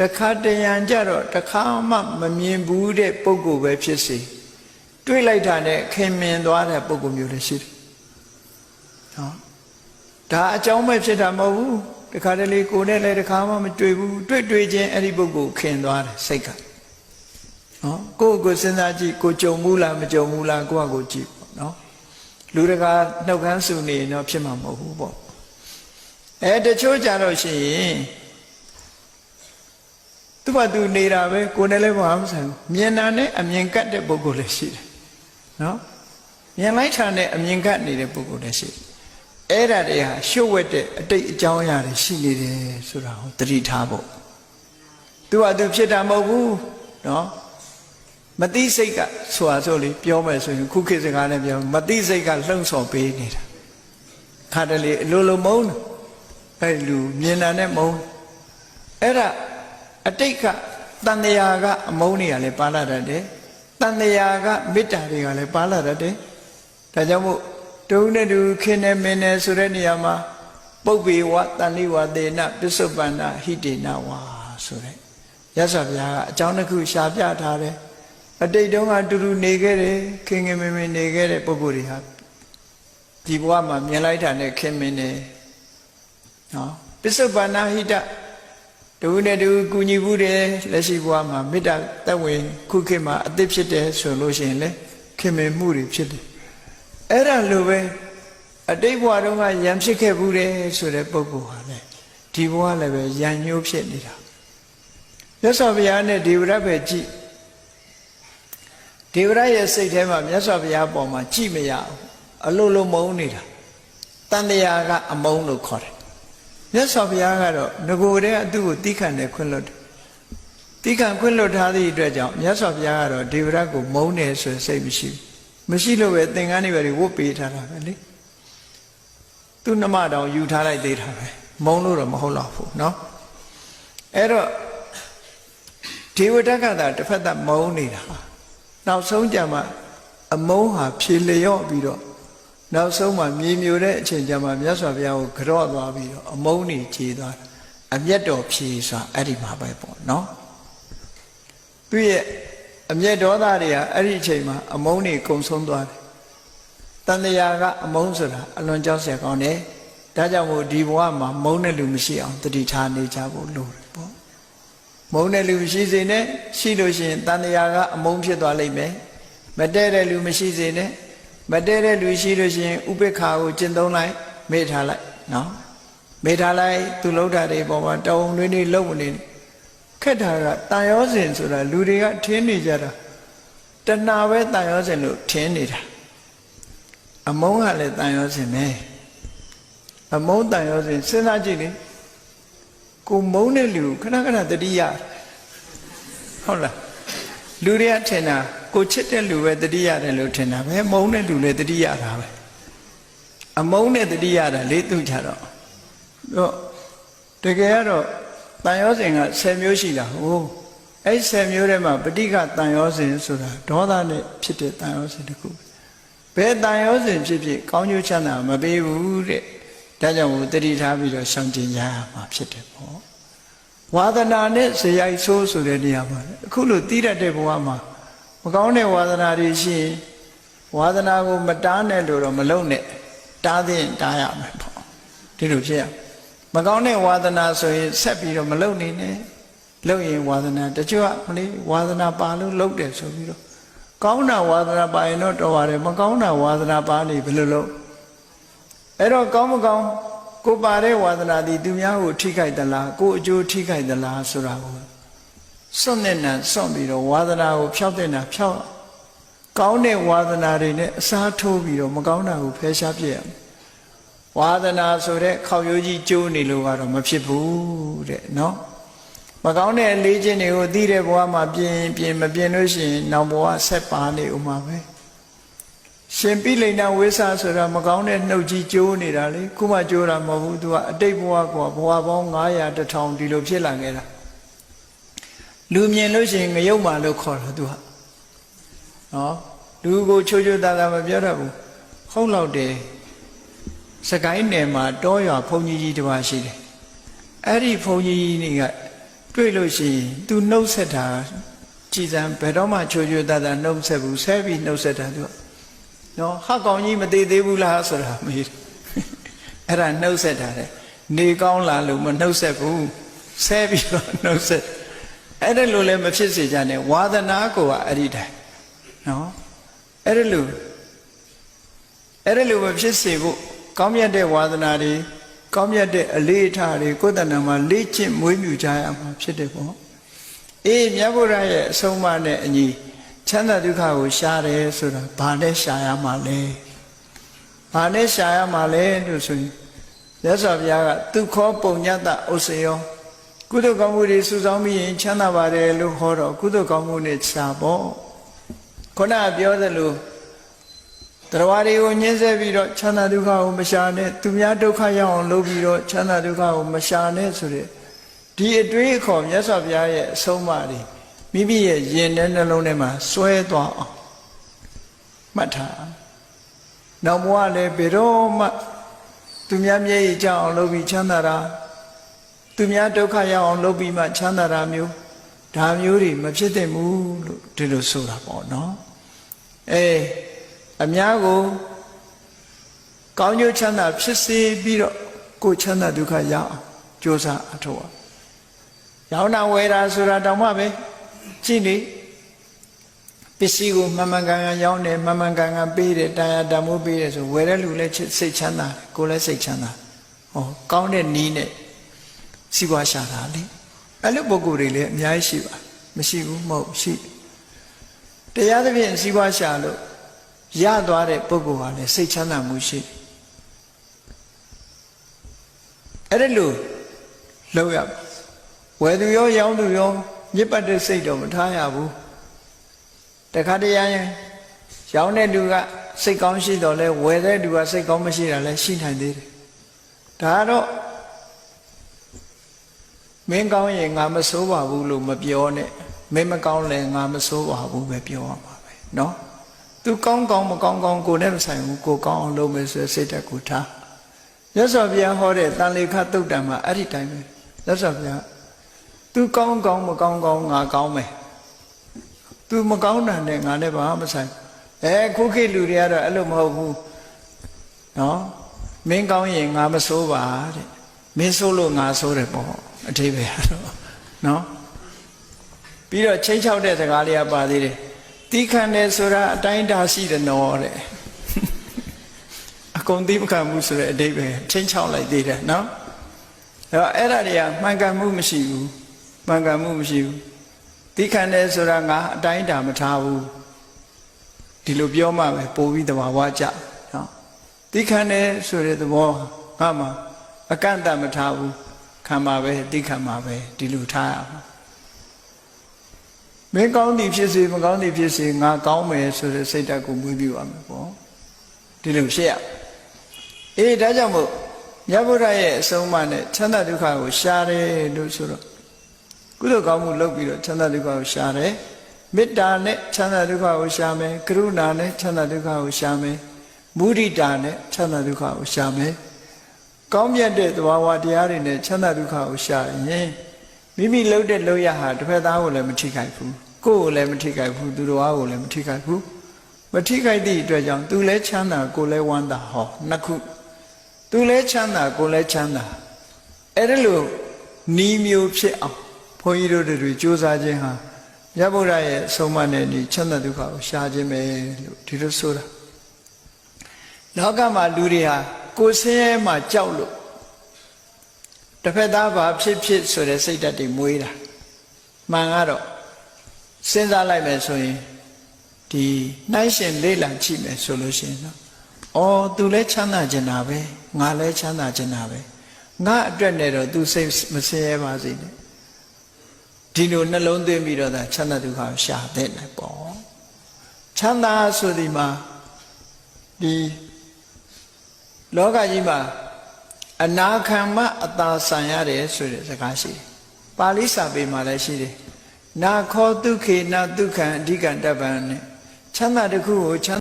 တခါတရံကြတော့တခါမှမမြင်ဘူးတဲ့ပုံကိုယ်ပဲဖြစ်စေတွေးလိုက်တာနဲ့ခင်မင်သွားတဲ့ပုံကိုယ်မျိုးလည်းရှိတယ်နော်ဒါအကြောင်းပဲဖြစ်တာမဟုတ်ဘူးတခါတလေကိုယ်နဲ့လည်းတခါမှမတွေ့ဘူးတွေ့တွေ့ချင်းအဲ့ဒီပုံကိုယ်ခင်သွားတယ်စိတ်ကနော်ကိုယ့်ကိုယ်စဉ်းစားကြည့်ကိုကြုံဘူးလားမကြုံဘူးလားကိုယ့်အကိုကြည့်ပေါ့နော်လူတကာနှုတ်ခမ်းစုနေရင်တော့ဖြစ်မှာမဟုတ်ဘူးပေါ့အဲတချို့ကြတော့ရှိရင် သူ့ဘာသူနေတာပဲကိုယ်နဲ့လည်းဘာမှမဆိုင်ဘူးမြင်တာနဲ့အမြင်ကတ်တဲ့ပုဂ္ဂိုလ်လည်းရှိတယ်နော်မြင်လိုက်တာနဲ့အမြင်ကတ်နေတဲ့ပုဂ္ဂိုလ်လည်းရှိတယ်အဲ့ဒါတွေဟာရှုပ်ဝက်တဲ့အတိတ်အကြောင်းအရာတွေရှိနေတယ်ဆိုတာကိုသတိထားဖို့သူကသူဖြစ်တာမဟုတ်ဘူးနော်မတိစိတ်ကဆိုတာဆိုလေပြောမယ်ဆိုရင်ခုခေတ်စကားနဲ့ပြောမတိစိတ်ကလှုံ့ဆော်ပေးနေတာခါတလေအလိုလိုမုန်းတယ်အဲ့လူမြင်တာနဲ့မုန်းအဲ့ဒါ အတိတ်ကတန်တရာကအမုန်းတွေကလည်းပါလာတတ်တယ်တန်တရာကမေတ္တာတွေကလည်းပါလာတတ်တယ်ဒါကြောင့်မို့တုံးနဲ့တူခင်းနေမင်းနဲ့ဆိုတဲ့နေရာမှာပုပ္ပေဝတန်လိဝသေနပစ္စုပန္နဟိတေနဝါဆိုတဲ့ရသော်ဘုရားကအကြောင်းတစ်ခုရှာပြထားတယ်အတိတ်တုန်းကတူတူနေခဲ့တယ်ခင်ခင်မင်မင်နေခဲ့တဲ့ပုဂ္ဂိုလ်တွေဟာဒီဘဝမှာမြင်လိုက်တာနဲ့ခင်မင်နေနော်ပစ္စုပန္နဟိတ တူနဲ့တူကုညီဘူးတယ်လက်ရှိဘဝမှာမေတ္တာသက်ဝင် ခုခေတ်မှာအသစ်ဖြစ်တယ်ဆိုလို့ရှိရင်လေခင်မင်မှုတွေဖြစ်တယ်အဲ့ဒါလိုပဲအတိတ်ဘဝတုန်းကယံဖြစ်ခဲ့ဘူးတယ်ဆိုတဲ့ပုဂ္ဂိုလ်ဟာလေဒီဘဝလည်းပဲယံညှိုးဖြစ်နေတာမြတ်စွာဘုရားနဲ့ဒေဝရပဲကြည့်ဒေဝရရဲ့စိတ်ထဲမှာမြတ်စွာဘုရားပေါ်မှာကြည့်မရဘူးအလိုလိုမုန်းနေတာတန်တရာကအမုန်းလို့ခေါ်တယ် မြတ်စွာဘုရားကတော့ငကိုယ်တည်းအသူ့ကိုတိခတ်တယ်ခွင့်လွတ်တယ်တိခတ်ခွင့်လွတ်ထားသည့်အတွက်ကြောင့်မြတ်စွာဘုရားကတော့ဒေဝရကိုမုန်းတယ်ဆိုစိတ်မရှိဘူးမရှိလို့ပဲသင်္ကန်းတွေပဲဝတ်ပေးထားတာပဲလေသူ့နှမတောင်ယူထားလိုက်သေးတာပဲမုန်းလို့တော့မဟုတ်တော့ဘူးเนาะအဲ့တော့ဒေဝတကသာတစ်ဖက်သက်မုန်းနေတာနောက်ဆုံးကြမှာအမုန်းဟာဖြေလျော့ပြီးတော့ နောက်ဆုံးမှာမြေမြူတဲ့အချိန်ကျမှမြတ်စွာဘုရားကိုကြော့သွားပြီးတော့အမုန်းနေခြေသွားတယ်အမျက်တော်ဖြေဆိုတာအဲ့ဒီမှာပဲပေါ့နော်သူရဲ့အမျက်ဒေါသတွေကအဲ့ဒီအချိန်မှာအမုန်းနေကုံဆုံးသွားတယ်တန်တရာကအမုန်းဆိုတာအလွန်ကြောက်စရာကောင်းတယ်ဒါကြောင့်မို့ဒီဘဝမှာမုန်းတဲ့လူမရှိအောင်တတိထားနေကြဖို့လိုတယ်ပေါ့မုန်းတဲ့လူမရှိစေနဲ့ရှိလို့ရှိရင်တန်တရာကအမုန်းဖြစ်သွားလိမ့်မယ်မတည့်တဲ့လူမရှိစေနဲ့ မတည့်တဲ့လူရှိလို့ရှိရင်ဥပေက္ခာကိုကျင့်သုံးလိုက်မေ့ထားလိုက်နော်မေ့ထားလိုက်သူလှုပ်တာတွေပေါ်မှာတောင်းတွင်းတွေလှုပ်မနေခက်တာကတန်ရောစင်ဆိုတာလူတွေကထင်းနေကြတာတဏှာပဲတန်ရောစင်လို့ထင်းနေတာအမုန်းကလည်းတန်ရောစင်ပဲအမုန်းတန်ရောစင်စဉ်းစားကြည့်လေကိုမုန်းတဲ့လူခဏခဏတတိယဟုတ်လားလူတွေကထင်တာ ကိုချစ်တဲ့လူပဲတတိရတယ်လို့ထင်တာပဲမုန်းတဲ့လူလည်းတတိရတာပဲအမုန်းနဲ့တတိရတာလေးသူကြတော့တော့တကယ်ကတော့တန်ရောစဉ်က10မျိုးရှိတာဟုတ်အဲ့10မျိုးထဲမှာပဋိကတန်ရောစဉ်ဆိုတာဒေါသနဲ့ဖြစ်တဲ့တန်ရောစဉ်တစ်ခုဘယ်တန်ရောစဉ်ဖြစ်ဖြစ်ကောင်းကျိုးချမ်းသာမပေးဘူးတဲ့ဒါကြောင့်မို့တတိထားပြီးတော့ရှောင်ကျင်ရမှာဖြစ်တယ်ပေါ့ဝါဒနာနဲ့ဇယိုက်ဆိုးဆိုတဲ့နေရာမှာအခုလိုတီးတတ်တဲ့ဘဝမှာ မကောင်းတဲ့ဝါဒနာတွေရှိရင်ဝါဒနာကိုမတားနဲ့လို့တော့မလုပ်နဲ့တားသင့်တားရမယ်ပေါ့ဒီလိုဖြစ်ရမကောင်းတဲ့ဝါဒနာဆိုရင်ဆက်ပြီးတော့မလုပ်နေနဲ့လုပ်ရင်ဝါဒနာတချို့ကမလေးဝါဒနာပါလို့လုပ်တယ်ဆိုပြီးတော့ကောင်းတာဝါဒနာပါရင်တော့တော်ပါတယ်မကောင်းတာဝါဒနာပါနေဘယ်လိုလုပ်အဲ့တော့ကောင်းမကောင်းကိုပါတဲ့ဝါဒနာဒီသူများကိုထိခိုက်သလားကိုအကျိုးထိခိုက်သလားဆိုတာကို စွန့်နဲ့နံစွန့်ပြီးတော့ဝါသနာကိုဖျောက်တဲ့နာဖျောက်ကောင်းတဲ့ဝါသနာတွေနဲ့အစားထိုးပြီးတော့မကောင်းတာကိုဖယ်ရှားပြည့်ရမယ်ဝါသနာဆိုတဲ့ခေါက်ရိုးကြီးကျိုးနေလို့ကတော့မဖြစ်ဘူးတဲ့နော်မကောင်းတဲ့လေးခြင်းတွေကိုသိတဲ့ဘဝမှာပြင်ပြင်မပြင်လို့ရှိရင်နောက်ဘဝဆက်ပါနေဦးမှာပဲရှင်ပိလိန်နာဝိစာဆိုတာမကောင်းတဲ့နှုတ်ကြီးကျိုးနေတာလေခုမှကျိုးတာမဟုတ်ဘူးသူကအတိတ်ဘဝကဘဝပေါင်း900 1000ဒီလိုဖြစ်လာခဲ့တာ လူမြင်လို့ရှိရင်ငရုတ်မာလို့ခေါ်တာသူဟာနော်လူကိုချိုးချိုးသားသားမပြောတတ်ဘူးဟုတ်လောက်တယ်စကိုင်းနယ်မှာတောရွာဘုန်းကြီးကြီးတစ်ပါးရှိတယ်အဲ့ဒီဘုန်းကြီးကြီးကတွေ့လို့ရှိရင် तू နှုတ်ဆက်တာကြည်စံဘယ်တော့မှချိုချိုတတ်တာနှုတ်ဆက်ဘူးဆဲပြီးနှုတ်ဆက်တာ तू နော်ဟာကောင်ကြီးမသေးသေးဘူးလားဆိုတာမေးတယ်အဲ့ဒါနှုတ်ဆက်တာတဲ့နေကောင်းလာလို့မနှုတ်ဆက်ဘူးဆဲပြီးတော့နှုတ်ဆက် အဲ့ဒါလိုလည်းမဖြစ်စေကြနဲ့ဝါသနာကိုကအဲ့ဒီတိုင်းနော်အဲ့ဒါလိုအဲ့ဒါလိုမဖြစ်စေဖို့ကောင်းမြတ်တဲ့ဝါသနာတွေကောင်းမြတ်တဲ့အလေးအထားတွေကိုယ်တဏ္ဍာမှာလေ့ကျင့်မွေးမြူကြရမှာဖြစ်တယ်ပေါ့အေးမြတ်ဗုဒ္ဓရဲ့အဆုံးအမနဲ့အညီချမ်းသာဒုက္ခကိုရှားတယ်ဆိုတာဘာနဲ့ရှားရမှာလဲဘာနဲ့ရှားရမှာလဲလို့ဆိုရင်မြတ်စွာဘုရားကသူခောပုံညတဥစ္စယော ကုသိုလ်ကောင်းမှုတွေစုဆောင်းပြီးရင်ချမ်းသာပါတယ်လို့ဟောတော့ကုသိုလ်ကောင်းမှုနဲ့ရှားပေါ့ခုနကပြောသလိုတရားတွေကိုညှင်းဆဲပြီးတော့ချမ်းသာဒုက္ခကိုမရှာနဲ့သူများဒုက္ခရောက်အောင်လုပ်ပြီးတော့ချမ်းသာဒုက္ခကိုမရှာနဲ့ဆိုတဲ့ဒီအတွေးအခေါ်မြတ်စွာဘုရားရဲ့အဆုံးအမတွေမိမိရဲ့ယင်တဲ့နှလုံးထဲမှာစွဲသွားအောင်မှတ်ထားနောက်ဘဝလည်းဘယ်တော့မှသူများမျက်ရည်ကျအောင်လုပ်ပြီးချမ်းသာတာ သူများဒုက္ခရောက်အောင်လုပ်ပြီးမှချမ်းသာတာမျိုးဒါမျိုးတွေမဖြစ်သင့်ဘူးလို့ဒီလိုဆိုတာပေါ့နော်အဲအများကိုကောင်းကျိုးချမ်းသာဖြစ်စေပြီးတော့ကိုယ်ချမ်းသာဒုက္ခရအောင်ကြိုးစားအထောက်အရောင်းတာဝယ်တာဆိုတာတောင်မှပဲကြည့်နေပစ္စည်းကိုမှန်မှန်ကန်ကန်ရောင်းတယ်မှန်မှန်ကန်ကန်ပေးတယ်တရားတမိုးပေးတယ်ဆိုဝယ်တဲ့လူလည်းစိတ်ချမ်းသာကိုယ်လည်းစိတ်ချမ်းသာဟောကောင်းတဲ့နီးနဲ့ စီးပွားရှာတာလေအဲ့လိုပုံကိုယ်တွေလည်းအများကြီးရှိပါမရှိဘူးမဟုတ်ရှိတရားသဖြင့်စီးပွားရှာလို့ရသွားတဲ့ပုဂ္ဂိုလ်ဟာလည်းစိတ်ချမ်းသာမှုရှိအဲ့ဒါလို့လောက်ရဝယ်သူရောရောင်းသူရောမြစ်ပတ်တဲ့စိတ်တော့မထားရဘူးတခါတည်းရရင်ရောင်းတဲ့လူကစိတ်ကောင်းရှိတော့လဲဝယ်တဲ့လူကစိတ်ကောင်းမရှိတာလဲရှိနိုင်သေးတယ်ဒါကတော့ မင်းကောင်းရင်ငါမစိုးပါဘူးလို့မပြောနဲ့မင်းမကောင်းလဲငါမစိုးပါဘူးပဲပြောရမှာပဲเนาะသူကောင်းကောင်းမကောင်းကောင်းကိုနဲ့မဆိုင်ဘူးကိုကောင်းအောင်လုပ်မယ်ဆိုစိတ်တက်ကိုထားရသော်ဘုရားဟောတဲ့တန်လေခတုတ်တံမှာအဲ့ဒီတိုင်းပဲရသော်ဘုရားသူကောင်းကောင်းမကောင်းကောင်းငါကောင်းမယ်သူမကောင်းတာနဲ့ငါနဲ့ဘာမှမဆိုင်အဲခုခေတ်လူတွေကတော့အဲ့လိုမဟုတ်ဘူးနော်မင်းကောင်းရင်ငါမစိုးပါတဲ့ မင်းစိုးလို့ငါစိုးတယ်ပေါ့အထိပ္ပယ်ကတော့နော်ပြီးတော့ချိန်ချောက်တဲ့စကားလေးကပါသေးတယ်တီးခံတယ်ဆိုတာအတိုင်းဒါရှိတယ်နော်တဲ့အကုန်သိမခံမှုဆိုတဲ့အဓိပ္ပာယ်ချိန်ချောက်လိုက်သေးတယ်နော်အဲ့တော့အဲ့ဒါတွေကမှန်ကန်မှုမရှိဘူးမှန်ကန်မှုမရှိဘူးတီးခံတယ်ဆိုတာငါအတိုင်းဒါမထားဘူးဒီလိုပြောမှပဲပို့ပြီးတဘာဝကြနော်တီးခံတယ်ဆိုတဲ့သဘောငါမှ အကန့်အသတ်မထားဘူးခံပါပဲတီးခံပါပဲဒီလိုထားရမှာမင်းကောင်းသည်ဖြစ်စေမကောင်းသည်ဖြစ်စေငါကောင်းမယ်ဆိုတဲ့စိတ်ဓာတ်ကိုမွေးပြီးပါမယ်ပေါ့ဒီလိုဖြစ်ရအေးဒါကြောင့်မို့မြတ်ဗုဒ္ဓရဲ့အဆုံးအမနဲ့ချမ်းသာဒုက္ခကိုရှားတယ်လို့ဆိုတော့ကုသိုလ်ကောင်းမှုလုပ်ပြီးတော့ချမ်းသာဒုက္ခကိုရှားတယ်မေတ္တာနဲ့ချမ်းသာဒုက္ခကိုရှားမယ်ကရုဏာနဲ့ချမ်းသာဒုက္ခကိုရှားမယ်မုဒိတာနဲ့ချမ်းသာဒုက္ခကိုရှားမယ် ကောင်းမြတ်တဲ့သဘာဝတရားတွေနဲ့ချမ်းသာဒုက္ခကိုရှားရင်မိမိလှုပ်တဲ့လှုပ်ရဟာတစ်ဖက်သားကိုလည်းမထိခိုက်ဘူးကိုယ်ကိုလည်းမထိခိုက်ဘူးသူတော်ဘာကိုလည်းမထိခိုက်ဘူးမထိခိုက်သည့်အတွက်ကြောင့်သူလည်းချမ်းသာကိုယ်လည်းဝမ်းသာဟောနှစ်ခုသူလည်းချမ်းသာကိုယ်လည်းချမ်းသာအဲ့ဒါလို့နီးမျိုးဖြစ်အောင်ဘုန်းကြီးတို့တွေစူးစမ်းခြင်းဟာမြတ်ဗုဒ္ဓရဲ့ဆုံးမနဲ့ဒီချမ်းသာဒုက္ခကိုရှားခြင်းပဲလို့ဒီလိုဆိုတာလောကမှာလူတွေဟာ ကိုယ်ဆင်းရဲမှကြောက်လို့တစ်ဖက်သားဘာဖြစ်ဖြစ်ဆိုတဲ့စိတ်ဓာတ်တွေမွေးတာမှန်ကတော့စဉ်းစားလိုက်မယ်ဆိုရင်ဒီနှိုင်းရှင်လေးလံချိမယ်ဆိုလို့ရှိရင်တော့အော် तू လည်းချမ်းသာကျင်တာပဲငါလည်းချမ်းသာကျင်တာပဲငါအတွက်နဲ့တော့ तू စိတ်မဆင်းရဲပါစေနဲ့ဒီလိုနှလုံးသွင်းပြီးတော့သာချမ်းသာဒုက္ခကိုရှာတဲ့နိုင်ပေါ့ချမ်းသာဆိုဒီမှာဒီ လောကကြီးမှာအနာခံမအသာဆံရတယ်ဆိုတဲ့စကားရှိတယ်ပါဠိစာပေမှာလည်းရှိတယ်နာခောဒုက္ခေနဒုက္ခံအဓိကတပ္ပံနဲ့ချမ်းသာတစ်ခုကိုချမ်း